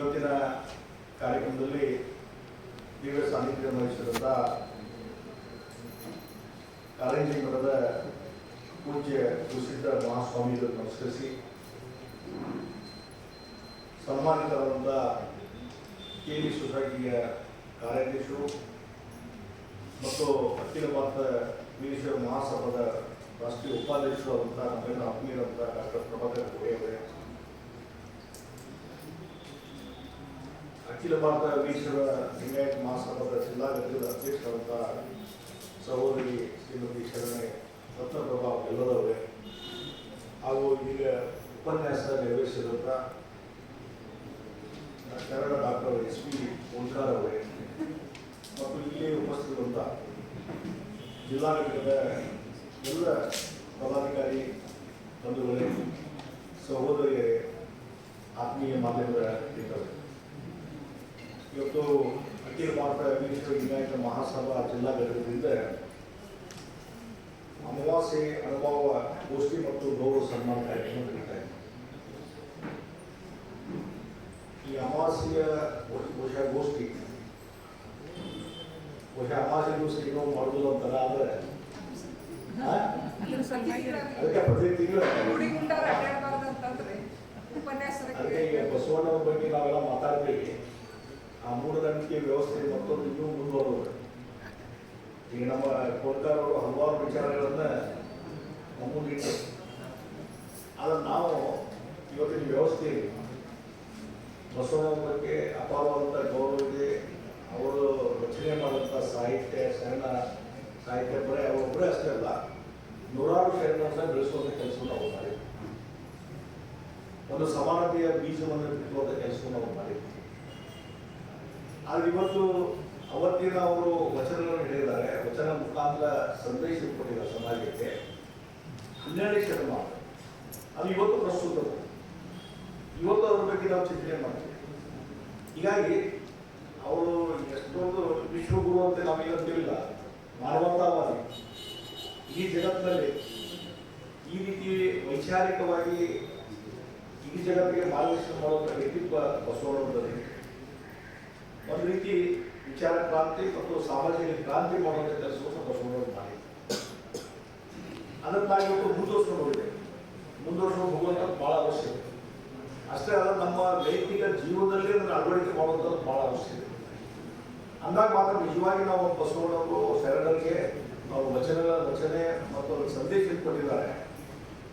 ಇವತ್ತಿನ ಕಾರ್ಯಕ್ರಮದಲ್ಲಿ ದಿವ್ಯ ಸಾನ್ನಿಧ್ಯ ವಹಿಸಿದಂಥ ಕಾರಂಜಿ ಮಠದ ಪೂಜ್ಯ ಪ್ರಸಿದ್ಧ ಮಹಾಸ್ವಾಮಿಗಳು ನಮಸ್ಕರಿಸಿ. ಸನ್ಮಾನಿತರಾದಂಥ ಕೆ ವಿ ಸೊಸೈಟಿಯ ಕಾರ್ಯಾಧ್ಯಕ್ಷರು ಮತ್ತು ಅಖಿಲ ಭಾರತ ವೀರೇಶ್ವರ ಮಹಾಸಭಾದ ರಾಷ್ಟ್ರೀಯ ಉಪಾಧ್ಯಕ್ಷರು ಆದಂಥ ನಮ್ಮೆಲ್ಲ ಆತ್ಮೀಯರಾದಂಥ ಡಾಕ್ಟರ್ ಪ್ರಭಾಕರ್ ಕೋರೆ ಅವರೇ. ಅಖಿಲ ಭಾರತ ವೀರೇಶ್ವರ ಲಿಂಗಾಯತ್ ಮಹಾಸಭಾದ ಜಿಲ್ಲಾ ಘಟಕದ ಸಹೋದರಿ ಶ್ರೀಮತಿ ಶರಣೆ ರತ್ನಪ್ರಭಾ ಎಲ್ಲರವರೇ. ಹಾಗೂ ಈಗ ಉಪನ್ಯಾಸ ನೆರವೇರಿಸಿದಂಥ ಕನ್ನಡ ಡಾಕ್ಟರ್ ಎಸ್ ಪಿ ಅವರೇ ಮತ್ತು ಇಲ್ಲಿ ಉಪಸ್ಥಿತರಂತ ಜಿಲ್ಲಾ ಘಟಕದ ಎಲ್ಲ ಪದಾಧಿಕಾರಿ ಬಂಧುಗಳೇ, ಸಹೋದರಿಯರೇ, ಆತ್ಮೀಯ ಮಾಧ್ಯಮದ ಮಿತ್ರರೇ ಇವತ್ತು ಅಖಿಲ ಭಾರತ ವೀರೇಶ್ವರ ವಿನಾಯಕ ಮಹಾಸಭಾ ಜಿಲ್ಲಾ ಘಟಕದಿಂದ ಅಮಾವಾಸ್ಯೆ ಅನುಭವ ಗೋಷ್ಠಿ ಮತ್ತು ಗೌರವ ಸನ್ಮಾನ ಕಾರ್ಯಕ್ರಮ ನಡೀತಾ ಇದೆ ಈ ಅಮಾವಾಸ್ಯೆಯ ಬಹುಶಃ ಗೋಷ್ಠಿ ಬಹುಶಃ ಅಮಾವಾಸ್ಯೆ ದಿವಸ ಏನೋ ಮಾಡೋದು ಅಂತಾರ ಆದ್ರೆ ಆ? ಅದ್ರ ಸಲುವಾಗಿ ಅದಕ್ಕೆ ಪ್ರತಿ ತಿಂಗಳು ಹುಡುಗುಂಡವ್ರು ಅಡ್ಡಾಡ್ಬಾರ್ದು ಅಂತಂದ್ರೆ ಉಪನ್ಯಾಸರಿಗೆ ಅದಕ್ಕೆ ಈಗ ಬಸವಣ್ಣವ್ರ ಬಗ್ಗೆ ನಾವೆಲ್ಲ ಮಾತಾಡ್ತೀವಿ ಆ ಮೂಢನಂಬಿಕೆ ವ್ಯವಸ್ಥೆ ಮತ್ತೊಂದು ಇನ್ನೂ ಮುಂದುವರೆ ಈಗ ನಮ್ಮ ಕೋಲ್ಕಾರ್ ಹಲವಾರು ವಿಚಾರಗಳನ್ನ ನಮ್ಮ ಆದರೆ ನಾವು ಇವತ್ತಿನ ವ್ಯವಸ್ಥೆ ಬಸವಕ್ಕೆ ಬಗ್ಗೆ ಗೌರವ ಇದೆ ಅವರು ರಚನೆ ಮಾಡಿದಂಥ ಸಾಹಿತ್ಯ, ಶರಣ ಸಾಹಿತ್ಯ ಬರೀ ಅವರೊಬ್ಬರೇ ಅಷ್ಟೇ ಅಲ್ಲ, ನೂರಾರು ಶರಣರನ್ನ ಬೆಳೆಸುವಂಥ ಕೆಲಸವನ್ನು ಅವರು ಮಾಡಿದ್ದಾರೆ ಒಂದು ಸಮಾನತೆಯ ಬೀಜವನ್ನು ಬಿತ್ತುವಂಥ ಕೆಲಸವನ್ನು ಅವರು ಮಾಡಿದ್ದಾರೆ ಆದ್ರೆ ಇವತ್ತು ಅವತ್ತಿನ ಅವರು ವಚನಗಳನ್ನು ಹೇಳಿದ್ದಾರೆ. ವಚನ ಮುಖಾಂತರ ಸಂದೇಶ ಕೊಟ್ಟಿದ್ದಾರೆ ಸಮಾಜಕ್ಕೆ. ಹನ್ನೆರಡನೇ ಶತಮಾನ. ಅದು ಇವತ್ತು ಪ್ರಸ್ತುತ. ಇವತ್ತು ಅವ್ರ ಬಗ್ಗೆ ನಾವು ಚಿಂತನೆ ಮಾಡ್ತೀವಿ. ಹೀಗಾಗಿ ಅವರು ಎಷ್ಟೊಂದು ವಿಶ್ವಗುರು ಅಂತ ನಾವು ಅಂತೀವಿಲ್ಲ ಮಾನವತಾವಾದಿ. ಈ ಜಗತ್ತಿನಲ್ಲಿ ಈ ರೀತಿ ವೈಚಾರಿಕವಾಗಿ ಈ ಜಗತ್ತಿಗೆ ಮಾರ್ಗದರ್ಶನ ಮಾಡುವಂಥ ವ್ಯಕ್ತಿತ್ವ ಬಸವಣ್ಣವರದಲ್ಲಿ ಒಂದು ರೀತಿ ವಿಚಾರ ಕ್ರಾಂತಿ ಮತ್ತು ಸಾಮಾಜಿಕ ಕ್ರಾಂತಿ ಮಾಡುವಂಥ ಕೆಲಸವನ್ನು ಬಸವಣ್ಣವರು ಮಾಡಿ. ಅದಕ್ಕಾಗಿ ಒಂದು ಮುಂದುವರ್ಸ್ಕೊಂಡು ಹೋಗಿದೆ. ಮುಂದುವರ್ಸ್ಕೊಂಡು ಹೋಗುವಂಥದ್ದು ಭಾಳ ಅವಶ್ಯಕ ಅಷ್ಟೇ ಅಲ್ಲ, ನಮ್ಮ ವೈಯಕ್ತಿಕ ಜೀವನದಲ್ಲಿ ಅದನ್ನು ಅಳವಡಿಕೆ ಮಾಡುವಂಥದ್ದು ಭಾಳ ಅವಶ್ಯಕ ಅಂದಾಗ ಮಾತ್ರ ನಿಜವಾಗಿ ನಾವು ಬಸವಣ್ಣವರು ಶರಣರಿಗೆ ನಾವು ವಚನಗಳ ರಚನೆ ಮತ್ತು ಸಂದೇಶ ಇಟ್ಕೊಂಡಿದ್ದಾರೆ.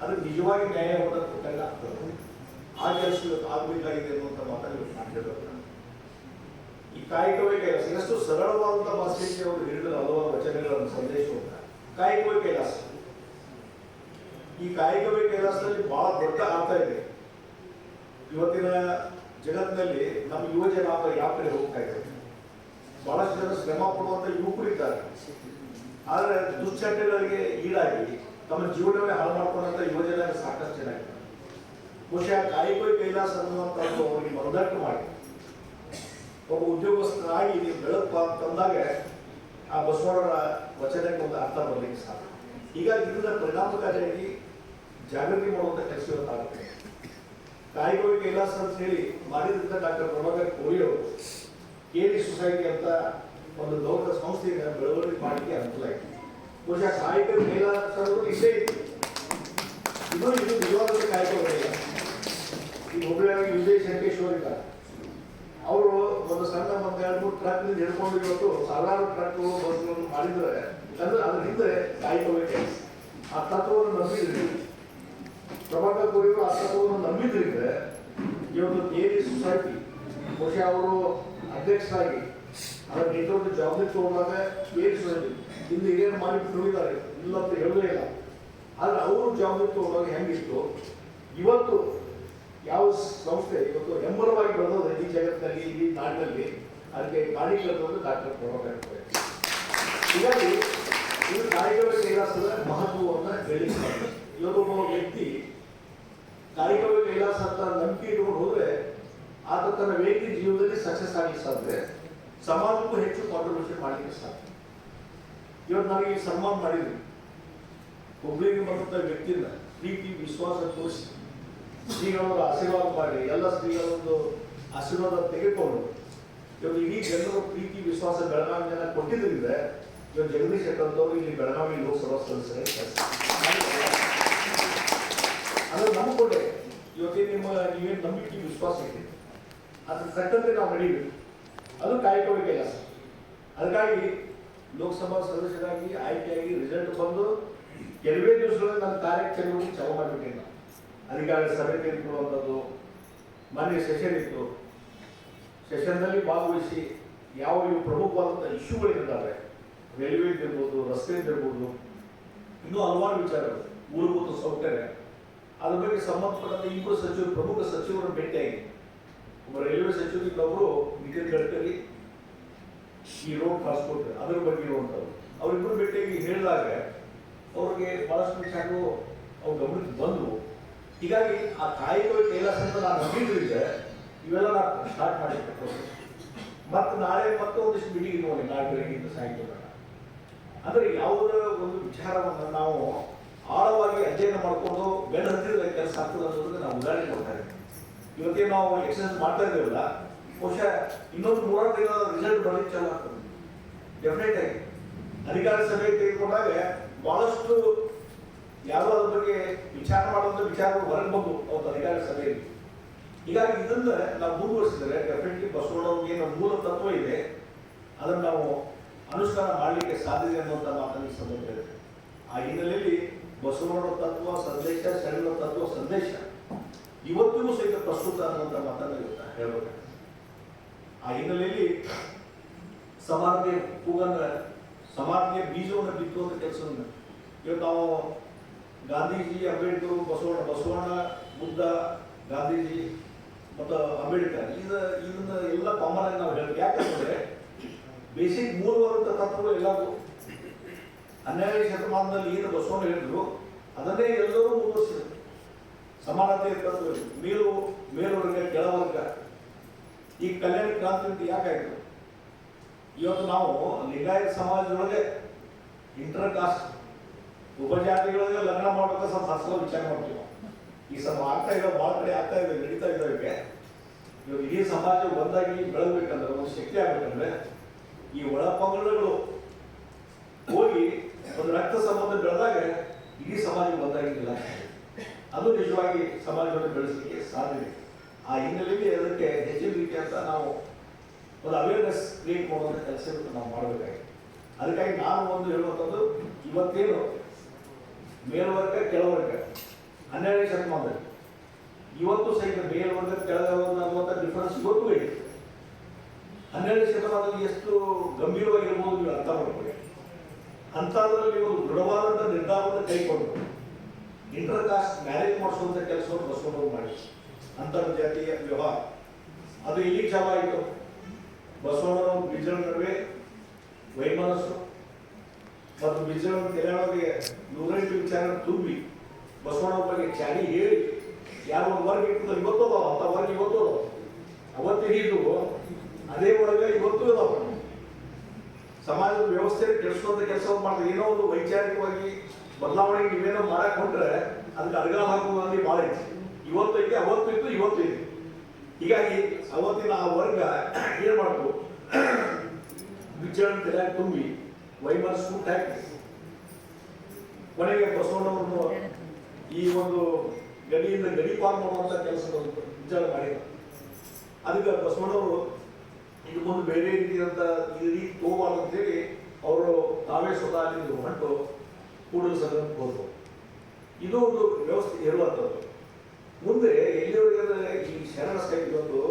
ಅದು ನಿಜವಾಗಿ ನ್ಯಾಯ ಕೊಟ್ಟಂಗೆ ಆಗ್ತದೆ. ಆ ಕೆಲಸ ಆಗಬೇಕಾಗಿದೆ ಅನ್ನುವಂಥ ಮಾತನ್ನು ಮಾಡಿದ್ದಾರೆ ಈ ಕಾಯಕವೇ ಕೈಲಾಸ. ಎಷ್ಟು ಸರಳವಾದಂತಹ ಭಾಷೆಯಲ್ಲಿ ಅವರು ಹೇಳಿದ ಹಲವಾರು ವಚನಗಳನ್ನು ಸಂದೇಶವನ್ನು ಕಾಯಕವೇ ಕೈಲಾಸ. ಈ ಕಾಯಕವೇ ಕೈಲಾಸದಲ್ಲಿ ಬಹಳ ದೊಡ್ಡ ಅರ್ಥ ಇದೆ. ಇವತ್ತಿನ ಜಗತ್ತಿನಲ್ಲಿ ನಮ್ಮ ಯುವ ಜನಾಂಗ ಯಾವ ಕಡೆ ಹೋಗ್ತಾ ಇದೆ ಬಹಳಷ್ಟು ಜನ ಶ್ರಮ ಪಡುವಂತ ಯುವಕರು ಇದ್ದಾರೆ. ಆದರೆ ದುಶ್ಚಟಗಳಿಗೆ ಈಡಾಗಿ ತಮ್ಮ ಜೀವನವೇ ಹಾಳು ಮಾಡ್ಕೊಂಡಂತ ಯುವಜನ ಸಾಕಷ್ಟು ಜನ ಇದ್ದಾರೆ. ಬಹುಶಃ ಕಾಯಕವೇ ಕೈಲಾಸ ಅನ್ನುವಂಥದ್ದು ಅವರಿಗೆ ಮನದಟ್ಟು ಮಾಡಿ ಒಬ್ಬ ಉದ್ಯೋಗಸ್ಥರಾಗಿ ನೀವು ಬೆಳಕು ಅಂತಂದಾಗ ಆ ಬಸವಣ್ಣರ ವಚನಕ್ಕೆ ಒಂದು ಅರ್ಥ ಬರಲಿಕ್ಕೆ ಸಾಧ್ಯ. ಹೀಗಾಗಿ ಇದನ್ನ ಪರಿಣಾಮಕಾರಿಯಾಗಿ ಜಾಗೃತಿ ಮಾಡುವಂಥ ಕೆಲಸ ಇವತ್ತಾಗುತ್ತೆ ಕಾಯಿಗೋವಿ ಕೈಲಾಸ ಅಂತ ಹೇಳಿ ಮಾಡಿದಂಥ ಡಾಕ್ಟರ್ ಪ್ರಭಾಕರ್ ಕೋರಿ ಅವರು ಕೆ ಡಿ ಸೊಸೈಟಿ ಅಂತ ಒಂದು ಲೋಕ ಸಂಸ್ಥೆಯಿಂದ ಬೆಳವಣಿಗೆ ಮಾಡಲಿಕ್ಕೆ ಅನುಕೂಲ ಆಯಿತು. ಬಹುಶಃ ಕಾಯಕ ಕೈಲಾಸ ಇಷ್ಟೇ ಇತ್ತು. ಇದು ಇದು ನಿಜವಾದ ಕಾಯಕಗಳಿಲ್ಲ ಈ ಹುಬ್ಬಳ್ಳಿಯಾಗಿ ವಿಜಯ್ ಶಂಕೇಶ್ವರ್ ಇದ್ದಾರೆ. ಅವರು ಒಂದು ಸಣ್ಣ ಮತ್ತೆ ಎರಡು ಮೂರು ಟ್ರಕ್ ಹಿಡ್ಕೊಂಡು ಇವತ್ತು ಸಾವಿರಾರು ಟ್ರಕ್ ಬಸ್ಗಳನ್ನು ಮಾಡಿದ್ರೆ, ಅಂದ್ರೆ ಅದ್ರ ಹಿಂದೆ ಕಾಯ್ಕೋಬೇಕು ಆ ತತ್ವವನ್ನು ನಂಬಿದ್ರಿ. ಪ್ರಭಾಕರ್ ಕೋರಿಯವರು ಆ ತತ್ವವನ್ನು ನಂಬಿದ್ರಿಂದ, ಇವತ್ತು ಡಿ ಸೊಸೈಟಿ ಬಹುಶಃ ಅವರು ಅಧ್ಯಕ್ಷರಾಗಿ ಅದರ ನೇತೃತ್ವದ ಜವಾಬ್ದಾರಿ ತಗೊಂಡಾಗ ಏರಿ ಸೊಸೈಟಿ ಇಂದು ಏನು ಮಾಡಿ ಹೋಗಿದ್ದಾರೆ ಇಲ್ಲ ಅಂತ ಹೇಳಲೇ ಇಲ್ಲ. ಆದ್ರೆ ಅವರು ಜವಾಬ್ದಾರಿ ತಗೊಂಡಾಗ ಹೆಂಗಿತ್ತು? ಇವತ್ತು ಯಾವ ಸಂಸ್ಥೆ, ಇವತ್ತು ಹೆಮ್ಮರವಾಗಿ ಬೆಳೆದೋದು ಈ ಜಗತ್ತಿನಲ್ಲಿ, ಈ ನಾಡಿನಲ್ಲಿ, ಅದಕ್ಕೆ ಕಾರಣೀಕರ್ತದ್ದು ಡಾಕ್ಟರ್ ಕೊಡಬೇಕಾಗ್ತದೆ. ಹೀಗಾಗಿ ಇದು ಕಾರ್ಯಕ್ರಮ ಕೈಲಾಸದ ಮಹತ್ವವನ್ನು ಸಾಧ್ಯ. ಇವತ್ತೊಬ್ಬ ವ್ಯಕ್ತಿ ಕಾರ್ಯಕ್ರಮ ಕೈಲಾಸ ಅಂತ ನಂಬಿಕೆ ಇಟ್ಕೊಂಡು ಹೋದ್ರೆ ಆತ ತನ್ನ ವ್ಯಕ್ತಿ ಜೀವನದಲ್ಲಿ ಸಕ್ಸಸ್ ಆಗಲಿಕ್ಕೆ ಸಾಧ್ಯ ಸಮಾಜಕ್ಕೂ ಹೆಚ್ಚು ಕಾಂಟ್ರಿಬ್ಯೂಷನ್ ಮಾಡಲಿಕ್ಕೆ ಸಾಧ್ಯ ಇವತ್ತು ನನಗೆ ಸನ್ಮಾನ ಮಾಡಿದ್ವಿ ಒಬ್ಬರಿಗೆ ಬಂದಂಥ ವ್ಯಕ್ತಿನ ಪ್ರೀತಿ, ವಿಶ್ವಾಸ ತೋರಿಸಿ ಶ್ರೀಗಳವರ ಆಶೀರ್ವಾದ ಮಾಡಿ, ಎಲ್ಲ ಶ್ರೀಗಳೊಂದು ಆಶೀರ್ವಾದ ತೆಗೆದುಕೊಂಡು. ಇವರು ಇಡೀ ಜನರು ಪ್ರೀತಿ, ವಿಶ್ವಾಸ ಬೆಳಗಾವಿ ಜನ ಕೊಟ್ಟಿದ್ದರಿಂದ ಇವರು ಜಗದೀಶ್ ಇಲ್ಲಿ ಬೆಳಗಾವಿ ಲೋಕಸಭಾ ಸದಸ್ಯರಾಗಿ ಕೆಲಸ ಅದು ನಮ್ಮ ಕೊಡೆ. ಇವತ್ತೇ ನಿಮ್ಮ, ನೀವೇನು ನಂಬಿಕೆ, ವಿಶ್ವಾಸ ಇದೆ. ಅದ್ರ ತಕ್ಕಂತೆ ನಾವು ನಡೀಬೇಕು. ಅದು ಕಾಯ್ಕೊಳ್ಳೋ ಇಲ್ಲ ಅದಕ್ಕಾಗಿ ಲೋಕಸಭಾ ಸದಸ್ಯರಾಗಿ ಆಯ್ಕೆಯಾಗಿ ರಿಸಲ್ಟ್ ಬಂದು, ಕೆಲವೇ ದಿವಸಗಳಲ್ಲಿ ನನ್ನ ಕಾರ್ಯಕ್ರಮ ಚಾಲು ನಾನು ಅಧಿಕಾರ ಸಭೆ ತೆಗೆದುಕೊಳ್ಳುವಂಥದ್ದು, ಮಾನ್ಯ ಸೆಷನ್ ಇತ್ತು. ಸೆಷನ್ನಲ್ಲಿ ಭಾಗವಹಿಸಿ ಯಾವ ಇವು ಪ್ರಮುಖವಾದಂಥ ಇರ್ಬೋದು ರಸ್ತೆ ಇರ್ಬೋದು ಇನ್ನೂ ಹಲವಾರು ವಿಚಾರಗಳು ಮೂಲಭೂತ ಸೌಕರ್ಯ. ಅದ್ರ ಬಗ್ಗೆ ಸಂಬಂಧಪಟ್ಟಂತ ಇಬ್ಬರು ಸಚಿವರು, ಪ್ರಮುಖ ಸಚಿವರನ್ನು ಭೇಟಿಯಾಗಿ. ಒಬ್ಬ ರೈಲ್ವೆ ಸಚಿವರು ಇನ್ನೊಬ್ರು ನಿತಿನ್ ಗಡ್ಕರಿ, ಈ ರೋಡ್ ಟ್ರಾನ್ಸ್ಪೋರ್ಟ್ ಅದರ ಬಗ್ಗೆ ಇರುವಂಥವ್ರು ಅವರಿಬ್ಬರು ಭೇಟಿಯಾಗಿ ಹೇಳಿದಾಗ, ಅವ್ರಿಗೆ ಬಹಳಷ್ಟು ವಿಚಾರಗಳು ಅವ್ರ ಗಮನಕ್ಕೆ ಬಂದವು ಹೀಗಾಗಿ ಆ ಕಾಯಿಗಳು ಕೈಲಾಸ ಅಂತ ನಾನು ನಂಬಿದ್ರಿಂದ ಇವೆಲ್ಲ ನಾನು ಸ್ಟಾರ್ಟ್ ಮಾಡಿದ್ದೆ ಮತ್ತು ನಾಳೆ ಮತ್ತೆ ಒಂದಿಷ್ಟು ಮೀಟಿಂಗ್ ನೋಡಿ ನಾಳೆ ಬೆಳಗ್ಗೆಯಿಂದ ಸಾಯಂಕಾಲ ಅಂದರೆ ಯಾವುದೇ ಒಂದು ವಿಚಾರವನ್ನು ನಾವು ಆಳವಾಗಿ ಅಧ್ಯಯನ ಮಾಡಿಕೊಂಡು ಬೆನ್ನ ಹತ್ತಿರದ ಕೆಲಸ ಆಗ್ತದೆ ಅನ್ನೋದಕ್ಕೆ ನಾವು ಉದಾಹರಣೆ ಕೊಡ್ತಾ ಇದ್ದೀವಿ. ಇವತ್ತೇ ನಾವು ಎಕ್ಸಸೈಸ್ ಮಾಡ್ತಾ ಇದ್ದೇವಲ್ಲ, ಬಹುಶಃ ಇನ್ನೊಂದು ಮೂರು ತಿಂಗಳ ರಿಸಲ್ಟ್ ಬರಲಿಕ್ಕೆ ಚಾಲು ಆಗ್ತದೆ. ಡೆಫಿನೆಟ್ ಆಗಿ. ಅಧಿಕಾರ ಸಭೆ ತೆಗೆದುಕೊಂಡಾಗ ಬಹಳಷ್ಟು ಯಾರೋ ಅದ್ರ ಬಗ್ಗೆ ವಿಚಾರ ಮಾಡುವಂಥ ವಿಚಾರಗಳು ಹೊರಗೆ ಬಂದು ಅವತ್ತು ಅಧಿಕಾರ ಸಭೆಯಲ್ಲಿ. ಹೀಗಾಗಿ ಇದನ್ನ ನಾವು ಮುಂದುವರಿಸಿದರೆ ಡೆಫಿನೆಟ್ಲಿ ಬಸವಣ್ಣವ್ರಿಗೆ ಏನೋ ಮೂಲ ತತ್ವ ಇದೆ. ಅದನ್ನು ನಾವು ಅನುಷ್ಠಾನ ಮಾಡಲಿಕ್ಕೆ ಸಾಧ್ಯತೆ ಅನ್ನುವಂಥ ಮಾತನ್ನು ಸಂಬಂಧ ಇದೆ ಆ ಹಿನ್ನೆಲೆಯಲ್ಲಿ ಬಸವಣ್ಣನ ತತ್ವ, ಸಂದೇಶ ಶರಣರ ತತ್ವ, ಸಂದೇಶ ಇವತ್ತಿಗೂ ಸಹಿತ ಪ್ರಸ್ತುತ ಅನ್ನುವಂಥ ಮಾತನ್ನು ಹೇಳ್ಬೇಕು. ಆ ಹಿನ್ನೆಲೆಯಲ್ಲಿ ಸಮಾನತೆಯ ಕೂಗನ್ನ ಸಮಾನತೆಯ ಬೀಜವನ್ನು ಬಿತ್ತುವಂಥ ಕೆಲಸವನ್ನು ಇವತ್ತು ನಾವು ಗಾಂಧೀಜಿ, ಅಂಬೇಡ್ಕರ್, ಬಸವಣ್ಣ ಬಸವಣ್ಣ, ಬುದ್ಧ, ಗಾಂಧೀಜಿ, ಮತ್ತು ಅಂಬೇಡ್ಕರ್, ಇದ, ಇದನ್ನ ಎಲ್ಲ ಕಾಮನ್ ಆಗಿ ನಾವು ಹೇಳ್ತೀವಿ ಯಾಕಂದ್ರೆ ಬೇಸಿಕ್ ಮೂಲವಾದಂಥ ತತ್ವಗಳು ಎಲ್ಲವೂ ಹನ್ನೆರಡನೇ ಶತಮಾನದಲ್ಲಿ ಏನು ಬಸವಣ್ಣ ಹೇಳಿದ್ರು, ಅದನ್ನೇ ಎಲ್ಲರೂ ಮುಂದುವರಿಸಿದ್ರು. ಸಮಾನತೆ ತತ್ವ, ಮೇಲು, ಮೇಲ್ವರ್ಗ, ಕೆಳವರ್ಗ. ಈ ಕಲ್ಯಾಣ ಕ್ರಾಂತಿ ಯಾಕಾಯ್ತು ಇವತ್ತು ನಾವು ಲಿಂಗಾಯತ ಸಮಾಜದೊಳಗೆ ಇಂಟರ್ ಕಾಸ್ಟ್ ಉಪಜಾತಿಗಳಿಗೆ ಲಗ್ನ ಮಾಡ್ಬೇಕಾದ್ರೆ ಸ್ವಲ್ಪ ಹಸಲ ವಿಚಾರ ಮಾಡ್ತೀವಿ. ಈ ಸ್ವಲ್ಪ ಆಗ್ತಾ ಇರೋ ಭಾಳ ಕಡೆ ಆಗ್ತಾ ಇದೆ, ನಡೀತಾ ಇದ್ದಾವೆ ಇವಾಗ ಇಡೀ ಸಮಾಜ ಒಂದಾಗಿ ಬೆಳಗ್ಬೇಕಂದ್ರೆ, ಒಂದು ಶಕ್ತಿ ಆಗ್ಬೇಕಂದ್ರೆ, ಈ ಒಳಪಂಗಡಗಳು ಹೋಗಿ ಒಂದು ರಕ್ತ ಸಂಬಂಧ ಬೆಳೆದಾಗ ಇಡೀ ಸಮಾಜ ಒಂದಾಗಿಲ್ಲ. ಅದು ನಿಜವಾಗಿ ಸಮಾಜವನ್ನು ಬೆಳೆಸಲಿಕ್ಕೆ ಸಾಧ್ಯ ಆ ಹಿನ್ನೆಲೆಯಲ್ಲಿ ಅದಕ್ಕೆ ಹೆಚ್ಚಿನ ರೀತಿಯಂತ ನಾವು ಒಂದು ಅವೇರ್ನೆಸ್ ಕ್ರಿಯೇಟ್ ಮಾಡುವಂಥ ಕೆಲಸ ನಾವು ಮಾಡಬೇಕಾಗಿದೆ. ಅದಕ್ಕಾಗಿ ನಾನು ಒಂದು ಹೇಳುವಂಥದ್ದು, ಇವತ್ತೇನು ಮೇಲ್ವರ್ಗ, ಕೆಳವರ್ಗ. ಹನ್ನೆರಡನೇ ಶತಮಾನದಲ್ಲಿ. ಇವತ್ತು ಸಹಿತ ಮೇಲ್ವರ್ಗ, ಕೆಳವರ್ಗ ಅನ್ನುವಂಥ ಡಿಫರೆನ್ಸ್ ಇವತ್ತು ಇದೆ ಹನ್ನೆರಡನೇ ಶತಮಾನದಲ್ಲಿ ಎಷ್ಟು ಗಂಭೀರವಾಗಿರ್ಬೋದು ನೀವು ಅರ್ಥ ಮಾಡ್ಕೊಳ್ಳಿ. ಅಂಥದ್ರಲ್ಲಿ ಒಂದು ದೃಢವಾದಂಥ ನಿರ್ಧಾರವನ್ನು ಕೈಗೊಂಡು ಇಂಟರ್ ಕಾಸ್ಟ್ ಮ್ಯಾರೇಜ್ ಮಾಡಿಸುವಂಥ ಕೆಲಸವನ್ನು ಬಸವಣ್ಣವ್ರು ಮಾಡಿ ಅಂತರ್ಜಾತೀಯ ವಿವಾಹ ಅದು ಇಲ್ಲಿ ಚಾಲು ಆಯಿತು. ಬಸವಣ್ಣನವರು ಬೀಜರ ನಡುವೆ ವೈಮನಸ್ಸು. ಮತ್ತು ಬಿಜೆಪಿ ತೆರೆಯೊಳಗೆ ನೂರೈದು ವಿಚಾರ ತುಂಬಿ ಬಸವಣ್ಣ ಬಗ್ಗೆ ಚಾಡಿ ಹೇಳಿ, ಯಾವ ವರ್ಗ ಇರ್ತದೆ ಇವತ್ತು ಅಂತ ವರ್ಗ ಇವತ್ತು ಅವತ್ತು ಇದು ಅದೇ ವರ್ಗ ಇವತ್ತು ಇದಾವ. ಸಮಾಜದ ವ್ಯವಸ್ಥೆ ಕೆಡಿಸುವಂತ ಕೆಲಸ ಮಾಡಿದ್ರೆ ಏನೋ ಒಂದು ವೈಚಾರಿಕವಾಗಿ ಬದಲಾವಣೆ ನೀವೇನೋ ಮಾಡಕ್ ಹೊಂಟ್ರೆ ಅದಕ್ಕೆ ಅಡಗಾಲ ಹಾಕುವಲ್ಲಿ ಭಾಳ ಐತಿ ಇವತ್ತು ಐತೆ, ಅವತ್ತು ಇತ್ತು, ಇವತ್ತು ಇದೆ ಹೀಗಾಗಿ ಅವತ್ತಿನ ಆ ವರ್ಗ ಏನ್ ಮಾಡ್ತು? ವಿಚಾರ ತಲೆಯಾಗಿ ತುಂಬಿ ವೈಮನಸ್ಸು ಹಾಕಿ ಕೊನೆಗೆ ಬಸವಣ್ಣವ್ರನ್ನು ಈ ಒಂದು ಗಡಿಯಿಂದ ಗಡಿ ಪಾರ್ ಮಾಡುವಂತ ಕೆಲಸ ವಿಚಾರ ಮಾಡಿದ ಅದಕ್ಕೆ ಬಸವಣ್ಣವರು ಇದು ಮುಂದೆ ಬೇರೆ ರೀತಿಯಾದಂತ ಈ ರೀತಿ ತೋಬಾರ್ದು ಅಂತೇಳಿ ಅವರು ತಾವೇ ಸ್ವತಃ ಅಲ್ಲಿಂದ ಹೊಂಟು ಕೂಡಲ ಸಂಘಕ್ಕೆ ಇದು ಒಂದು ವ್ಯವಸ್ಥೆ ಇರುವಂಥದ್ದು ಮುಂದೆ ಎಲ್ಲಿವರೆಗೆ ಈ ಶರಣ ಸಾಹಿತ್ಯ ಒಂದು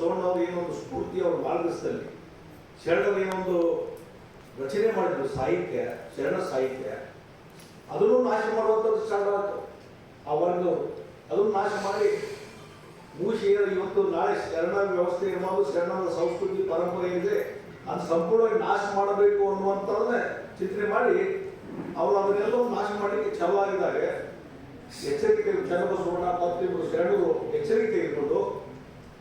ಏನೋ ಏನೊಂದು ಸ್ಫೂರ್ತಿ ಅವ್ರ ಮಾರ್ಗದಲ್ಲಿ ಶರಣರ ಏನೊಂದು ರಚನೆ ಮಾಡಿದ್ರು ಸಾಹಿತ್ಯ, ಶರಣ ಸಾಹಿತ್ಯ. ಅದನ್ನು ನಾಶ ಮಾಡುವಂಥದ್ದು ಸ್ಟಾರ್ಟ್ ಆಯಿತು. ಆ ಒಂದು ಅದನ್ನು ನಾಶ ಮಾಡಿ ಮುಗಿಸಿ ಇವತ್ತು ನಾಳೆ ಶರಣ ವ್ಯವಸ್ಥೆ ಇರ್ಬೋದು ಶರಣದ ಸಂಸ್ಕೃತಿ ಪರಂಪರೆ ಇದೆ ಅದು ಸಂಪೂರ್ಣವಾಗಿ ನಾಶ ಮಾಡಬೇಕು ಅನ್ನುವಂಥದ್ದನ್ನ ಚಿಂತನೆ ಮಾಡಿ ಅವರು ಅದನ್ನೆಲ್ಲವೂ ನಾಶ ಮಾಡಲಿಕ್ಕೆ ಚಾಲು ಆಗಿದಾಗ ಎಚ್ಚರಿಕೆ ಚನ್ನಬಸವಣ್ಣ ಮತ್ತಿಬ್ಬರು ಶರಣರು ಎಚ್ಚರಿಕೆ ತೆಗೆದುಕೊಂಡು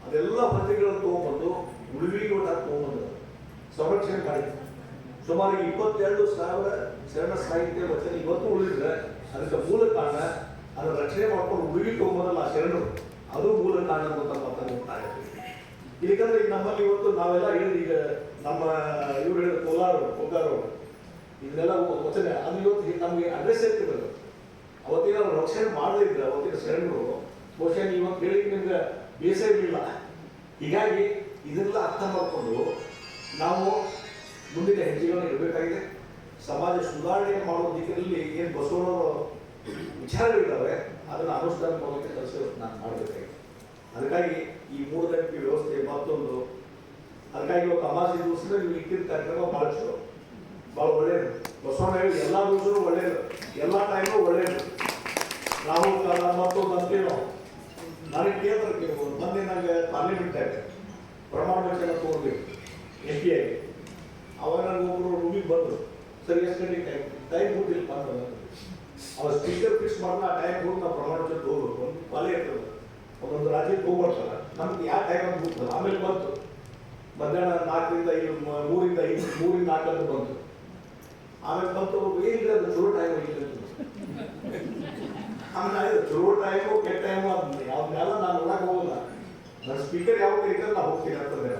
ಅದೆಲ್ಲ ಪ್ರತಿಗಳನ್ನು ತಗೊಂಡ್ಬಂದು ಉಳಿವಿಗೆ ಒಟ್ಟು ತಗೊಂಡ್ಬಂದು ಸಂರಕ್ಷಣೆ ಮಾಡಿದ್ರು. ಸುಮಾರು ಇಪ್ಪತ್ತೆರಡು ಸಾವಿರ ಶರಣ ಸಾಹಿತ್ಯ ವಚನ ಇವತ್ತು ಉಳಿದ್ರೆ ಅದಕ್ಕೆ ಮೂಲ ಕಾರಣ ಅದನ್ನು ರಕ್ಷಣೆ ಮಾಡ್ಕೊಂಡು ಉಳಿವಿ ಹೋಗೋದಲ್ಲ ಆ ಶರಣರು. ಅದು ಮೂಲ ಕಾರಣ ಅಂತ ಮಾತನ್ನು ಏಕಂದ್ರೆ ಈಗ ನಮ್ಮಲ್ಲಿ ಇವತ್ತು ನಾವೆಲ್ಲ ಹೇಳಿದ ಈಗ ನಮ್ಮ ಇವ್ರು ಹೇಳಿದ ಕೋಲಾರ ಕೋಲಾರ ಇದನ್ನೆಲ್ಲ ವಚನ, ಅದು ಇವತ್ತು ನಮಗೆ ಅಡ್ರೆಸ್ ಇರ್ತದೆ ಅವತ್ತಿನ ರಕ್ಷಣೆ ಮಾಡದೇ ಇದ್ರೆ, ಅವತ್ತಿನ ಶರಣರು, ಬಹುಶಃ ಇವತ್ತು ಹೇಳಿ ನಿಮ್ಗೆ ಬೇಸರ ಇರಲಿಲ್ಲ. ಹೀಗಾಗಿ ಇದನ್ನೆಲ್ಲ ಅರ್ಥ ಮಾಡಿಕೊಂಡು ನಾವು ಮುಂದಿನ ಹೆಜ್ಜೆಗಳನ್ನು ಇಡಬೇಕಾಗಿದೆ. ಸಮಾಜ ಸುಧಾರಣೆ ಮಾಡುವ ದಿಕ್ಕಿನಲ್ಲಿ ಏನು ಬಸವಣ್ಣವರು ವಿಚಾರಗಳಿದ್ದಾವೆ ಅದನ್ನು ಅನುಷ್ಠಾನ ಮೂಲಕ ಕೆಲಸ ನಾನು ಮಾಡಬೇಕಾಗಿದೆ. ಅದಕ್ಕಾಗಿ ಈ ಮೂಢನಂಬಿಕೆ ವ್ಯವಸ್ಥೆ ಮತ್ತೊಂದು. ಅದಕ್ಕಾಗಿ ಇವತ್ತು ಅಮಾಸಿ ದಿವಸದಲ್ಲಿ ನೀವು ಇಟ್ಟಿದ್ದ ಕಾರ್ಯಕ್ರಮ ಭಾಳ ಒಳ್ಳೇದು. ಭಾಳ ಒಳ್ಳೆಯದು ಬಸವಣ್ಣ ಹೇಳಿ ಎಲ್ಲ ದಿವಸನೂ ಒಳ್ಳೆಯದು ಎಲ್ಲ ಟೈಮು ಒಳ್ಳೆಯದು ರಾಹುಲ್ ಕಾಲ ಮತ್ತೊಂದು ಅಂತೇನೋ ನನಗೆ ಕೇಳಿದ್ರೆ ಕೇಳ್ಬೋದು. ಮೊನ್ನೆ ಪಾರ್ಲಿಮೆಂಟ್ ಆಗಿದೆ ಪ್ರಮಾಣ ವಚನ ತೋರ್ಬೇಕು ಎಂ ಪಿ ಆಗಿ ಅವಾಗ ಒಬ್ಬರು ರೂಮಿಗೆ ಬಂದರು. ಸರ್, ಎಷ್ಟು ಗಂಟೆಗೆ ಟೈಮ್ ಟೈಮ್ ಕೊಟ್ಟಿಲ್ಲ ಬಂದ ಅವ್ರು ಸ್ಪೀಕರ್ ಫಿಕ್ಸ್ ಮಾಡಲ್ಲ ಆ ಟೈಮ್ ಹೋಗಿ ನಾವು ಪ್ರಮಾಣ ತಗೋಬೇಕು ಒಂದು ಪಾಲೆ ಇರ್ತದೆ. ಒಂದೊಂದು ರಾಜ್ಯಕ್ಕೆ ಹೋಗ್ಬರ್ತಾರ ನಮ್ಗೆ ಯಾವ ಟೈಮ್ ಅಂತ ಗೊತ್ತಿಲ್ಲ. ಆಮೇಲೆ ಬಂತು. ಮಧ್ಯಾಹ್ನ ನಾಲ್ಕರಿಂದ ಐದು ಮೂರಿಂದ ಐದು, ಮೂರಿಂದ ನಾಲ್ಕು ಅಂತ ಬಂತು. ಆಮೇಲೆ ಬಂತು ಏನಿಲ್ಲ ಅದು ಚಲೋ ಟೈಮ್ ಅಂತ. ಆಮೇಲೆ ಚಲೋ ಟೈಮು ಕೆಟ್ಟ ಟೈಮು ಅದನ್ನ ಯಾವ್ದನ್ನೆಲ್ಲ ನಾನು ನೋಡಕ್ ಹೋಗಲ್ಲ ನನ್ನ ಸ್ಪೀಕರ್ ಯಾವ ಕರೀತಾರೆ ನಾ ಹೋಗ್ತೀನಿ ಅಂತಂದ್ರೆ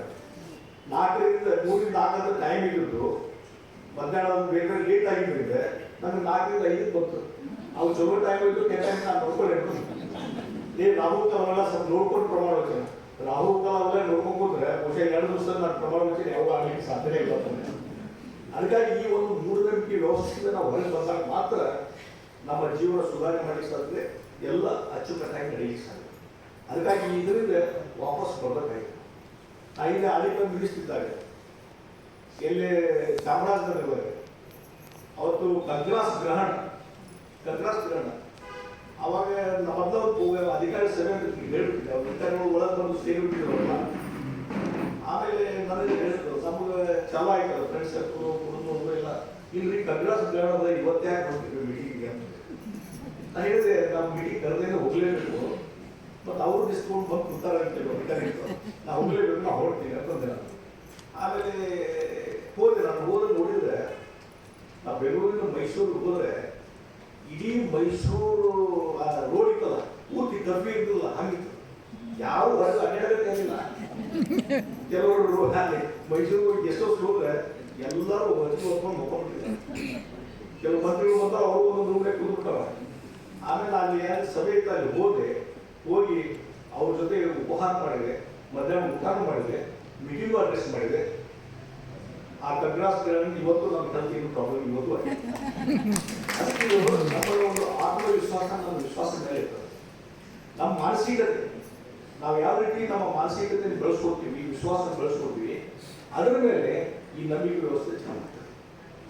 ನಾಲ್ಕರಿಂದ ಮೂರಿಂದ ನಾಲ್ಕಂತ ಟೈಮ್ ಇದ್ದು ಮಧ್ಯಾಹ್ನ ಒಂದು ಬೇರೆ ಲೇಟ್ ಆಗಿದ್ದರಿಂದ ನನಗೆ ನಾಲ್ಕರಿಂದ ಐದು ಬಂತು ಅವ್ರು ಚಲೋ ಟೈಮ್ ಇದ್ದು ಕೆಟ್ಟ ಟೈಮ್ ನಾನು ನೋಡ್ಕೊಂಡು ಏ, ರಾಹುಲ್ ಕಾಲ ಸ್ವಲ್ಪ ನೋಡ್ಕೊಂಡು ಪ್ರಮಾಣ ವಚನ. ರಾಹುಲ್ ಕಾಲ ಅವೆಲ್ಲ ನೋಡ್ಕೊಂಡು ಹೋದ್ರೆ ಬಹುಶಃ ಎರಡು ದಿವಸ ನಾನು ಪ್ರಮಾಣ ವಚನ ಯಾವಾಗ ಆಗಲಿಕ್ಕೆ ಸಾಧ್ಯ ಇಲ್ಲ. ಅದಕ್ಕಾಗಿ ಈ ಒಂದು ಮೂಢನಂಬಿಕೆ ವ್ಯವಸ್ಥೆಯಿಂದ ನಾವು ಹೊರಗೆ ಬಂದಾಗ ಮಾತ್ರ ನಮ್ಮ ಜೀವನ ಸುಧಾರಣೆ ಮಾಡಲಿಕ್ಕೆ ಸಾಧ್ಯ. ಎಲ್ಲ ಅಚ್ಚುಕಟ್ಟಾಗಿ ನಡೆಯಲಿಕ್ಕೆ ಸಾಧ್ಯ. ಅದಕ್ಕಾಗಿ ಇದರಿಂದ ವಾಪಸ್ ಬರಬೇಕಾಗಿದೆ ನಾ ಅಲ್ಲಿ ಬಂದು ನಿಲ್ಲಿಸ್ತಿದ್ದಾಗ ಎಲ್ಲಿ ಚಾಮರಾಜನಗರ ಅವತ್ತು ಕಗ್ರಾಸ್ ಗ್ರಹಣ ಕಗ್ರಾಸ್ ಗ್ರಹಣ. ಅವಾಗ ಮೊದಲು ಅಧಿಕಾರಿ ಸಭೆ ಹೇಳ್ಬಿಟ್ಟಿದ್ದೆ ಅವ್ರು ಅಧಿಕಾರಿಗಳು ಒಳಗೆ ಬಂದು ಸೇರಿಬಿಟ್ಟಿದ್ರಲ್ಲ. ಆಮೇಲೆ ನನಗೆ ಹೇಳಿದ್ರು, ನಮಗೆ ಚಲ ಆಯ್ತಲ್ಲ ಫ್ರೆಂಡ್ಸ್ ಸರ್ಕಲ್ ಕುಟುಂಬ ಎಲ್ಲ. ಇಲ್ರಿ ಕಗ್ರಾಸ್ ಗ್ರಹಣದ ಇವತ್ತೇ ಯಾಕೆ ಬರ್ತೀವಿ ಮೀಟಿಂಗ್ಗೆ ಅಂತ ಹೇಳಿದೆ ನಮ್ಮ ಮೀಟಿಂಗ್ ಕರೆದೇನೆ ಹೋಗ್ಲೇಬೇಕು. ಮತ್ತು ಅವರು ಡಿಸ್ಕೌಂಟ್ ಬಂದು ಕೊಡ್ತಾರೆ ಅಂತ ಹೇಳಿ ನಾವು ಹೋಗ್ಲೇಬೇಕು ನಾ ಹೊರಡ್ತೀನಿ ಅಂತಂದೆ ನಾನು ಆಮೇಲೆ, ಹೋದೆ, ನಾನು ಹೋದ್ರೆ ನೋಡಿದ್ರೆ, ನಾ ಬೆಂಗಳೂರಿನ ಮೈಸೂರಿಗೆ ಹೋದ್ರೆ, ಇಡೀ ಮೈಸೂರು ರೋಡ್ ಇತ್ತಲ್ಲ, ಪೂರ್ತಿ ಕಬ್ಬಿ ಇದ್ದಿಲ್ಲ ಹಾಗಿತ್ತು. ಯಾವ ಹೊರಗೆ ಅಡ್ಡಾಡಬೇಕಾಗಿಲ್ಲ ಕೆಲವರು ಅಲ್ಲಿ ಮೈಸೂರು ಗೆಸ್ಟ್ ಹೌಸ್ ಹೋದ್ರೆ, ಎಲ್ಲರೂ ಹೊರಗೆ ಹೊತ್ಕೊಂಡು ಮಕ್ಕೊಂಡ್ಬಿಟ್ಟಿದ್ದಾರೆ ಕೆಲವು ಮಂತ್ರಿಗಳು ಬಂದ ಅವರು ಒಂದೊಂದು ರೂಮ್ಗೆ ಕೂತ್ಬಿಟ್ಟವ ಆಮೇಲೆ ಅಲ್ಲಿ ಯಾರು ಸಭೆ ಇತ್ತು, ಅಲ್ಲಿ ಹೋದೆ ಹೋಗಿ ಅವ್ರ ಜೊತೆ ಉಪಹಾರ ಮಾಡಿದೆ, ಮಧ್ಯಾಹ್ನ ಊಟ ಮಾಡಿದೆ ಮೀಟಿಂಗು ಅಡ್ರೆಸ್ ಮಾಡಿದೆ. ಆ ಕಗ್ರಾಸ್ಗಳನ್ನು ಇವತ್ತು ನಮ್ಮ ಕಲ್ತಿನ ಪ್ರಾಬ್ಲಮ್ ಇವತ್ತು. ಅದಕ್ಕೆ ನಮ್ಮ ಒಂದು ಆತ್ಮವಿಶ್ವಾಸ, ನಮ್ಮ ವಿಶ್ವಾಸ ಮೇಲೆ ಇರ್ತದೆ. ನಮ್ಮ ಮಾನಸಿಕತೆ, ನಾವು ಯಾವ ರೀತಿ ನಮ್ಮ ಮಾನಸಿಕತೆ ಬೆಳೆಸ್ಕೊಡ್ತೀವಿ ವಿಶ್ವಾಸ ಬೆಳೆಸ್ಕೊಡ್ತೀವಿ, ಅದರ ಮೇಲೆ ಈ ನಂಬಿಕೆ ವ್ಯವಸ್ಥೆ ಚೆನ್ನಾಗ್ತದೆ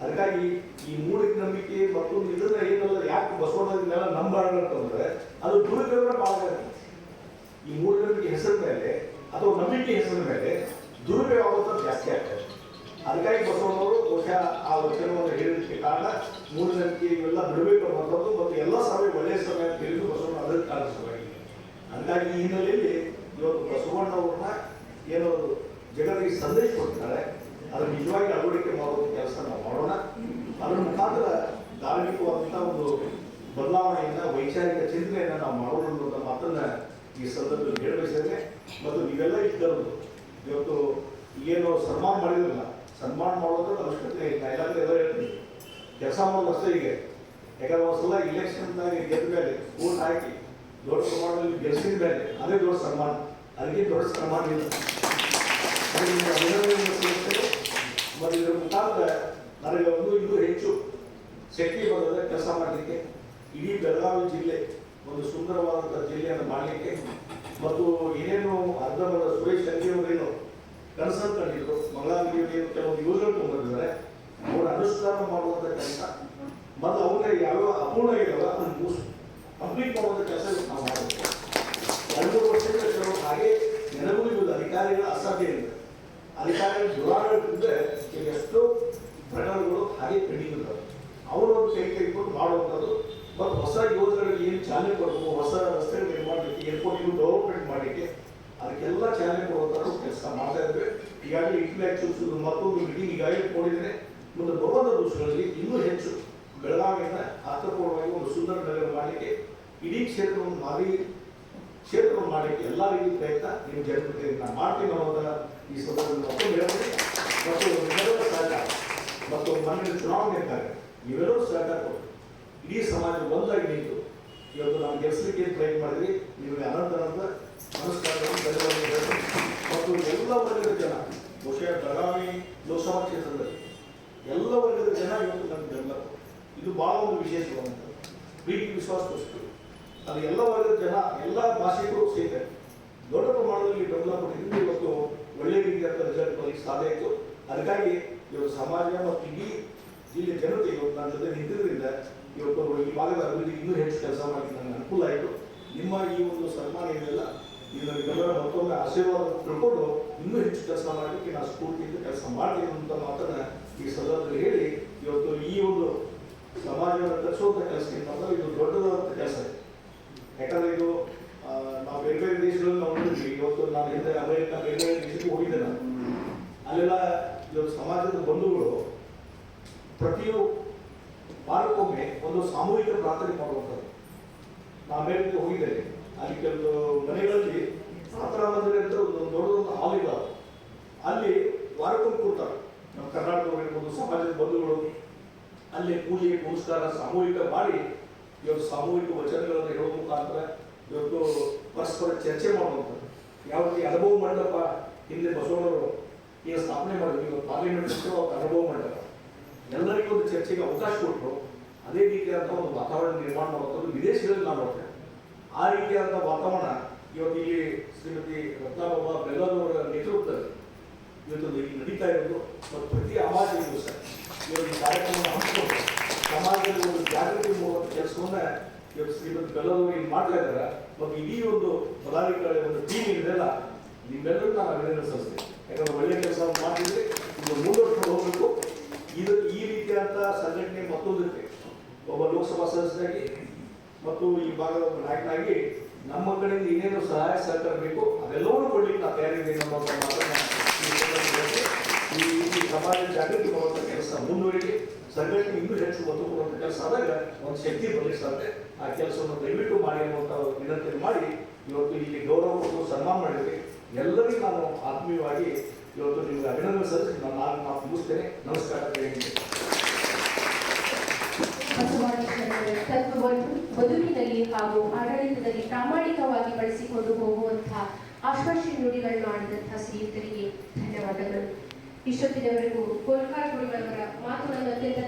ಅದಕ್ಕಾಗಿ ಈ ಮೂಢ ನಂಬಿಕೆ ಮತ್ತು ಇದನ್ನ ಏನಲ್ಲ, ಯಾಕೆ ಬಸವಣ್ಣನೆಲ್ಲ ನಂಬರ್ ಅಂತಂದ್ರೆ ಅದು ದುರುಪಯೋಗ ಭಾಳ ಈ ಮೂಢನಂಬಿಕೆ ಹೆಸರ ಮೇಲೆ ಅಥವಾ ನಂಬಿಕೆ ಹೆಸರ ಮೇಲೆ ದುರುಪಯೋಗ ಜಾಸ್ತಿ ಆಗ್ತದೆ ಅದಕ್ಕಾಗಿ ಬಸವಣ್ಣವರು ಬಹುಶಃ ಆ ವಚನವನ್ನು ಹೇಳಿದಕ್ಕೆ ಕಾರಣ ಮೂಢನಂಬಿಕೆ ಇವೆಲ್ಲ ಬಿಡಬೇಕು ಅನ್ನೋದು ಮತ್ತು ಎಲ್ಲ ಸಭೆ ಒಳ್ಳೆಯ ಸಮಯ ಅಂತ ಹೇಳಿದ್ರು ಬಸವಣ್ಣ ಅದಕ್ಕೆ ಕಾರಣ ಹಾಗಾಗಿ ಹಂಗಾಗಿ ಈ ಹಿನ್ನೆಲೆಯಲ್ಲಿ ಇವತ್ತು ಬಸವಣ್ಣವ್ರನ್ನ ಏನೋ ಜಗತ್ತಿಗೆ ಸಂದೇಶ ಕೊಡ್ತಾರೆ ಅದನ್ನು ನಿಜವಾಗಿ ಅಳವಡಿಕೆ ಮಾಡುವಂತ ಕೆಲಸ ನಾವು ಮಾಡೋಣ. ಅದರ ಮುಖಾಂತರ ಧಾರ್ಮಿಕವಾದಂಥ ಒಂದು ಬದಲಾವಣೆಯನ್ನ ವೈಚಾರಿಕ ಚಿಂತನೆಯನ್ನ ನಾವು ಮಾಡೋಣ ಅನ್ನೋದ ಮಾತನ್ನ ಈ ಸಂದರ್ಭದಲ್ಲಿ ಹೇಳಬೇಕಿದೆ ಮತ್ತು ನೀವೆಲ್ಲ ಇದ್ದವರು ಇವತ್ತು ಏನು ಸನ್ಮಾನ ಮಾಡಿದ್ರಲ್ಲ, ಸನ್ಮಾನ ಮಾಡೋದ್ರ ಅವಶ್ಯಕತೆ ಇಲ್ಲ. ಇಲ್ಲಾಂದ್ರೆ ಎಲ್ಲ ಹೇಳ್ತೀನಿ. ಕೆಲಸ ಮಾಡೋದು ಅಷ್ಟೇ ಹೀಗೆ ಯಾಕಂದ್ರೆ ಒಂದ್ಸಲ ಇಲೆಕ್ಷನ್ದಾಗ ಗೆದ್ದ ಮೇಲೆ ಓಟ್ ಹಾಕಿ ದೊಡ್ಡ ಪ್ರಮಾಣದಲ್ಲಿ ಗೆಲ್ಸಿದ ಮೇಲೆ ಅದೇ ದೊಡ್ಡ ಸನ್ಮಾನ. ಅದಕ್ಕೆ ದೊಡ್ಡ ಸನ್ಮಾನ ಇಲ್ಲ ಅದಕ್ಕೆ ನಿಮಗೆ ಅಭಿನಂದನೆಯನ್ನು ಸಲ್ಲಿಸ್ತೇನೆ ಮತ್ತು ಇದರ ಮುಖಾಂತರ ನನಗೆ ಒಂದು ಇನ್ನೂ ಹೆಚ್ಚು ಶಕ್ತಿ ಬರ್ತದೆ ಕೆಲಸ ಮಾಡಲಿಕ್ಕೆ ಇಡೀ ಬೆಳಗಾವಿ ಜಿಲ್ಲೆ ಒಂದು ಸುಂದರವಾದಂಥ ಜಿಲ್ಲೆಯನ್ನು ಮಾಡಲಿಕ್ಕೆ ಮತ್ತು ಏನೇನು ಅರ್ಧಮದ ಸುರೇಶ್ ಅಂಗಿಯವರೇನು ಕನಸನ್ನು ಕಂಡಿದ್ರು ಮಂಗಳಾಂಗಿಯವರೇನು ಕೆಲವೊಂದು ಯೋಜನೆ ಬಂದಿದ್ದಾರೆ ಅವರ ಅನುಷ್ಠಾನ ಮಾಡುವಂಥ ಕೆಲಸ ಮತ್ತು ಅವ್ರಿಗೆ ಯಾವ ಅಪೂರ್ಣ ಇರಲ್ಲ ಅದನ್ನು ಮುಗಿಸ್ ಕಂಪ್ಲೀಟ್ ಮಾಡುವಂಥ ಕೆಲಸ ನಾವು ಮಾಡಬೇಕು ಎರಡು ವರ್ಷಗಳ ಕೆಲವು ಹಾಗೆ ನೆನಗುಳಿಯುವುದು ಅಧಿಕಾರಿಗಳ ಅಸಾಧ್ಯ ಇದೆ ಅಧಿಕಾರಿಗಳ ದುರಾಡಳಿತದಿಂದ ಈಗ ಎಷ್ಟೋ ಪ್ರಕರಣಗಳು ಹಾಗೆ ಪೆಂಡಿಂಗ್ ಅವರು ಒಂದು ಕೈ ತೆಗೆದುಕೊಂಡು ಮಾಡುವಂಥದ್ದು, ಮತ್ತು ಹೊಸ ಯೋಜನೆಗಳಿಗೆ ಏನು ಚಾಲನೆ ಕೊಡಬೇಕು, ಹೊಸ ರಸ್ತೆಗಳು ಮಾಡಲಿಕ್ಕೆ ಏರ್ಪೋರ್ಟ್ ಡೆವಲಪ್ಮೆಂಟ್ ಮಾಡಲಿಕ್ಕೆ, ಅದಕ್ಕೆಲ್ಲ ಚಾಲನೆ ಕೊಡುವಂಥದ್ದು ಕೆಲಸ ಮಾಡ್ತಾ ಇದ್ವಿ ಈಗಾಗಲೇ ಇಟ್ಲಿ ಆಕ್ಚುಲ್ಸ್ ಮತ್ತೊಂದು ಮೀಟಿಂಗ್ ಈಗಾಗಲೇ ಕೊಡಿದರೆ ಮುಂದೆ ಬರುವಂಥ ದಿವಸಗಳಲ್ಲಿ ಇನ್ನೂ ಹೆಚ್ಚು ಬೆಳಗಾವಿಯನ್ನು ಅರ್ಥಪೂರ್ಣವಾಗಿ ಒಂದು ಸುಂದರ ನಗರ ಮಾಡಲಿಕ್ಕೆ, ಇಡೀ ಕ್ಷೇತ್ರವನ್ನು ಮಾಡಿ, ಕ್ಷೇತ್ರವನ್ನು ಮಾಡಲಿಕ್ಕೆ ಎಲ್ಲ ರೀತಿ ಪ್ರಯತ್ನ ನಿಮ್ಮ ಜನಪ್ರತಿನಿಧಿ ನಾನು ಮಾಡ್ತೀನಿ ಅನ್ನೋದನ್ನ ಈ ಸಂದರ್ಭದಲ್ಲಿ ಮತ್ತೊಮ್ಮೆ ಹೇಳ್ತೀನಿ ಮತ್ತು ನಿಮ್ಮೆಲ್ಲರ ಸಹಕಾರ. ಮತ್ತು ಮಣ್ಣಿನ ಚುನಾವಣೆ ಇದ್ದಾಗ ನೀವೆಲ್ಲರೂ ಸಹಕಾರ ಕೊಡಿ ಇಡೀ ಸಮಾಜ ಒಂದಾಗಿ ನಿಂತು ಇವತ್ತು ನಾವು ಗೆಲ್ಲಿಸಲಿಕ್ಕೆ ಪ್ರಯತ್ನ ಮಾಡಿದ್ವಿ? ನಿಮಗೆ ಅನಂತ ಅನಂತ ನಮಸ್ಕಾರಗಳು ಧನ್ಯವಾದಗಳು ಮತ್ತು ಎಲ್ಲ ವರ್ಗದ ಜನ, ಬಹುಶಃ ಬೆಳಗಾವಿ ಲೋಕಸಭಾ ಕ್ಷೇತ್ರದಲ್ಲಿ ಎಲ್ಲ ವರ್ಗದ ಜನ ಇವತ್ತು ನಮ್ಗೆ ಬೆಂಬಲ ಇದು ಬಹಳ ಒಂದು ವಿಶೇಷವಾದಂಥದ್ದು ಪ್ರೀತಿ ವಿಶ್ವಾಸ ತೋರಿಸ್ತೀವಿ ಅದು ಎಲ್ಲ ವರ್ಗದ ಜನ, ಎಲ್ಲ ಭಾಷೆಗಳು ಸೇರಿದೆ ದೊಡ್ಡ ಪ್ರಮಾಣದಲ್ಲಿ ಬೆಂಬಲ ಕೊಟ್ಟಿದ್ದು ಇವತ್ತು ಒಳ್ಳೆ ರೀತಿಯಾದ ರಿಸಲ್ಟ್ ಬರಲಿಕ್ಕೆ ಸಾಧ್ಯ ಆಯಿತು ಅದಕ್ಕಾಗಿ ಇವರು ಸಮಾಜ ಮತ್ತು ಇಡೀ ಜಿಲ್ಲೆ ಜನತೆ ಇವತ್ತು ನನ್ನ ಜೊತೆ ನಿಂತಿದ್ದರಿಂದ ಇವತ್ತು ಈ ಭಾಗದ ಅಭಿವೃದ್ಧಿ ಇನ್ನೂ ಹೆಚ್ಚು ಕೆಲಸ ಮಾಡಲಿಕ್ಕೆ ನನಗೆ ಅನುಕೂಲ ಆಯಿತು. ನಿಮ್ಮ ಈ ಒಂದು ಸನ್ಮಾನ ಏನಿಲ್ಲ ಇದು ಮತ್ತೊಮ್ಮೆ ಆಶೀರ್ವಾದ ತಿಳ್ಕೊಂಡು ಇನ್ನೂ ಹೆಚ್ಚು ಕೆಲಸ ಮಾಡಲಿಕ್ಕೆ ನಾನು ಸ್ಫೂರ್ತಿಯಿಂದ ಕೆಲಸ ಮಾಡ್ತೀನಿ ಅಂತ ಮಾತನ್ನ ಈ ಸಂದರ್ಭದಲ್ಲಿ ಹೇಳಿ, ಇವತ್ತು ಈ ಒಂದು ಸಮಾಜವನ್ನು ತರಿಸುವಂಥ ಕೆಲಸ ಇದು ದೊಡ್ಡದಾದಂಥ ಕೆಲಸ ಯಾಕಂದರೆ ಇದು ನಾವು ಬೇರೆ ಬೇರೆ ದೇಶಗಳಲ್ಲಿ ನೋಡಿದ್ವಿ ಇವತ್ತು ನಾನು ಹಿಂದೆ ಅಮೆರಿಕ ಬೇರೆ ಬೇರೆ ದೇಶಕ್ಕೆ ಹೋಗಿದ್ದೆ ನಾನು ಅಲ್ಲೆಲ್ಲ ಇವತ್ತು ಸಮಾಜದ ಬಂಧುಗಳು ಪ್ರತಿಯೊ ವಾರಕ್ಕೊಮ್ಮೆ ಒಂದು ಸಾಮೂಹಿಕ ಪ್ರಾರ್ಥನೆ ಮಾಡುವಂಥದ್ದು. ನಾನು ಅಮೆರಿಕಕ್ಕೆ ಹೋಗಿದ್ದೇನೆ ಅಲ್ಲಿ ಕೆಲವು ಮನೆಗಳಲ್ಲಿ ಪ್ರಾರ್ಥನಾ ಮಂದಿರ ಅಂತ ಒಂದು ದೊಡ್ಡದೊಂದು ಹಾಲ್ ಇದ್ದಾವೆ ಅಲ್ಲಿ ವಾರಕ್ಕೊಮ್ಮೆ ಕೂರ್ತಾರೆ. ನಮ್ಮ ಕರ್ನಾಟಕದವ್ರು ಇರ್ಬೋದು ಸಮಾಜದ ಬಂಧುಗಳು. ಅಲ್ಲಿ ಪೂಜೆ ಪುರಸ್ಕಾರ ಸಾಮೂಹಿಕ ಮಾಡಿ ಇವತ್ತು ಸಾಮೂಹಿಕ ವಚನಗಳನ್ನು ಹೇಳುವ ಮುಖಾಂತರ ಇವತ್ತು ಪರಸ್ಪರ ಚರ್ಚೆ ಮಾಡುವಂಥದ್ದು. ಯಾವ ರೀತಿ ಅನುಭವ ಮಂಡಪ ಹಿಂದೆ ಬಸವಣ್ಣವರು ಈಗ ಸ್ಥಾಪನೆ ಮಾಡಿದ್ರು. ಇವತ್ತು ಪಾರ್ಲಿಮೆಂಟ್ ಅನುಭವ ಮಂಡಪ. ಎಲ್ಲರಿಗೂ ಒಂದು ಚರ್ಚೆಗೆ ಅವಕಾಶ ಕೊಟ್ಟರು ಅದೇ ರೀತಿಯಾದಂಥ ಒಂದು ವಾತಾವರಣ ನಿರ್ಮಾಣ ಮಾಡುವಂಥದ್ದು ವಿದೇಶಗಳಲ್ಲಿ ನಾವು ನೋಡ್ತೇವೆ ಆ ರೀತಿಯಾದಂಥ ವಾತಾವರಣ ಇವತ್ತು ಇಲ್ಲಿ ಶ್ರೀಮತಿ ರತ್ನಾಬಾಬಾ ಬೆಲ್ಲದವರ ನೇತೃತ್ವದಲ್ಲಿ ಇವತ್ತು ಇಲ್ಲಿ ನಡೀತಾ ಇರೋದು. ಮತ್ತು ಪ್ರತಿ ಅಮಾವಾಸ್ಯೆ ದಿವಸ ಇವತ್ತು ಈ ಕಾರ್ಯಕ್ರಮವನ್ನು ಹಮ್ಮಿಕೊಂಡು ಸಮಾಜದಲ್ಲಿ ಒಂದು ಜಾಗೃತಿ ಮೂಡುವಂಥ ಕೆಲಸವನ್ನ ಇವತ್ತು ಶ್ರೀಮತಿ ಇದ್ದಾರೆ. ಮತ್ತು ಇಡೀ ಒಂದು ಪದಾಧಿಕಾರಿ ಒಂದು ಟೀಮ್ ಇದೆಲ್ಲ ನಿಮ್ಮೆಲ್ಲರೂ ನಾನು ಅಭಿನಂದನೆ ಯಾಕಂದ್ರೆ ಒಳ್ಳೆಯ ಕೆಲಸ ಮಾಡಿದ್ರೆ ಇದು ಮುಂದುವರ್ಸ್ಕೊಂಡು ಹೋಗಬೇಕು. ಇದು ಈ ರೀತಿಯಾದಂಥ ಸಂಘಟನೆ ಮತ್ತೊಂದಕ್ಕೆ ಒಬ್ಬ ಲೋಕಸಭಾ ಸದಸ್ಯರಾಗಿ ಮತ್ತು ಈ ಭಾಗದ ಒಬ್ಬ ನಾಯಕನಾಗಿ ನಮ್ಮ ಕಡೆಯಿಂದ ಏನೇನು ಸಹಾಯ ಸಹಕಾರ ಬೇಕು, ಅದೆಲ್ಲವನ್ನೂ ಕೊಡ್ಲಿಕ್ಕೆ ನಾವು ತಯಾರಿದ್ದೇನೆ ಮಾತ್ರ ಈ ಸಮಾಜ ಜಾಗೃತಿ ಮಾಡುವಂಥ ಕೆಲಸ ಮುಂದುವರಿಲಿ. ಸಂಘಟನೆ ಇನ್ನೂ ಹೆಚ್ಚು ಒತ್ತು ಕೊಡುವಂಥ ಕೆಲಸ ಆದಾಗ ಒಂದು ಶಕ್ತಿ ಸಾಧ್ಯ ಆ ಕೆಲಸವನ್ನು ದಯವಿಟ್ಟು ಮಾಡಿ ಅನ್ನುವಂಥ ವಿನಂತಿ ಮಾಡಿ ಇವತ್ತು ಇಲ್ಲಿ ಗೌರವ ಕೊಟ್ಟು ಸನ್ಮಾನ ಮಾಡಿದ್ರಿ ಎಲ್ಲರಿಗೂ ನಾನು ಆತ್ಮೀಯವಾಗಿ ಇವತ್ತು ನಿಮಗೆ ಅಭಿನಂದನೆ ಸಲ್ಲಿಸಿ ನಾನು ನಾಲ್ಕು ಮಾತು ಮುಗಿಸ್ತೇನೆ. ನಮಸ್ಕಾರ ಬದುಕಿನಲ್ಲಿ ಹಾಗೂ ಆಡಳಿತದಲ್ಲಿ ಪ್ರಾಮಾಣಿಕವಾಗಿ ಬಳಸಿಕೊಂಡು ಹೋಗುವಂತಹ ಆಶ್ವಾಸ ನುಡಿಗಳನ್ನು ಆಡಿದಂತಹ ಸ್ನೇಹಿತರಿಗೆ ಧನ್ಯವಾದಗಳು. ಇಷ್ಟೊತ್ತಿನವರೆಗೂ ಕೋಲ್ಕಾರ್ ಗುರುಗಳವರ ಮಾತುಗಳನ್ನು ಅತ್ಯಂತ